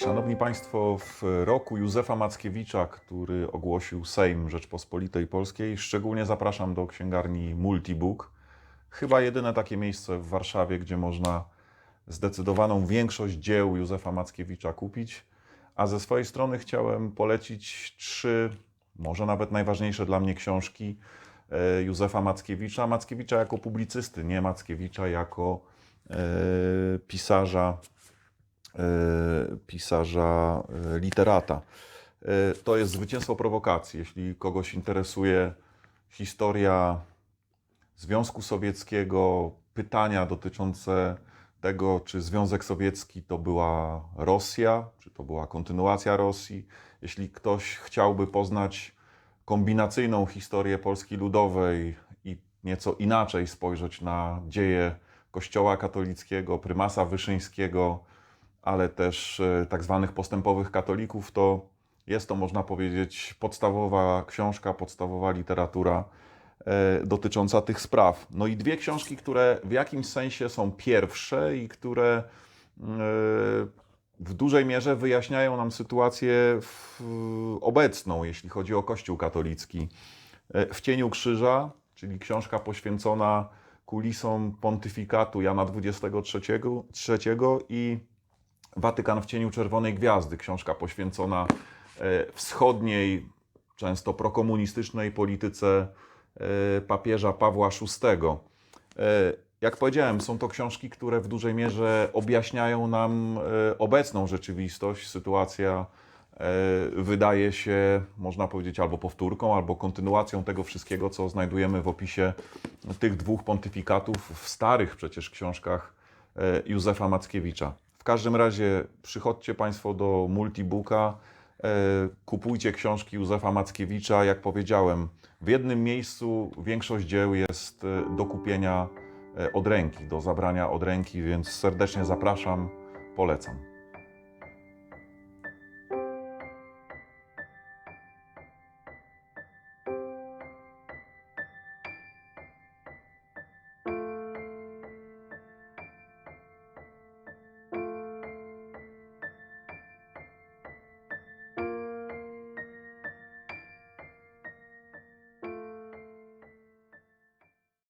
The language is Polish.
Szanowni Państwo, w roku Józefa Mackiewicza, który ogłosił Sejm Rzeczpospolitej Polskiej, szczególnie zapraszam do księgarni Multibook. Chyba jedyne takie miejsce w Warszawie, gdzie można zdecydowaną większość dzieł Józefa Mackiewicza kupić. A ze swojej strony chciałem polecić trzy, może nawet najważniejsze dla mnie książki e, Józefa Mackiewicza. Mackiewicza jako publicysty, nie Mackiewicza jako e, pisarza pisarza, e, literata. E, To jest Zwycięstwo prowokacji. Jeśli kogoś interesuje historia Związku Sowieckiego, pytania dotyczące tego, czy Związek Sowiecki to była Rosja, czy to była kontynuacja Rosji. Jeśli ktoś chciałby poznać kombinacyjną historię Polski Ludowej i nieco inaczej spojrzeć na dzieje Kościoła katolickiego, prymasa Wyszyńskiego, ale też e, tak zwanych postępowych katolików, to jest to, można powiedzieć, podstawowa książka, podstawowa literatura e, dotycząca tych spraw. No i dwie książki, które w jakimś sensie są pierwsze i które e, w dużej mierze wyjaśniają nam sytuację obecną, jeśli chodzi o Kościół katolicki. W cieniu krzyża, czyli książka poświęcona kulisom pontyfikatu Jana XXIII III i Watykan w cieniu Czerwonej Gwiazdy, książka poświęcona e, wschodniej, często prokomunistycznej polityce e, papieża Pawła VI. E, Jak powiedziałem, są to książki, które w dużej mierze objaśniają nam obecną rzeczywistość. Sytuacja wydaje się, można powiedzieć, albo powtórką, albo kontynuacją tego wszystkiego, co znajdujemy w opisie tych dwóch pontyfikatów w starych przecież książkach Józefa Mackiewicza. W każdym razie przychodźcie Państwo do Multibooka, e, kupujcie książki Józefa Mackiewicza. Jak powiedziałem, w jednym miejscu większość dzieł jest e, do kupienia e, od ręki, do zabrania od ręki, więc serdecznie zapraszam, polecam.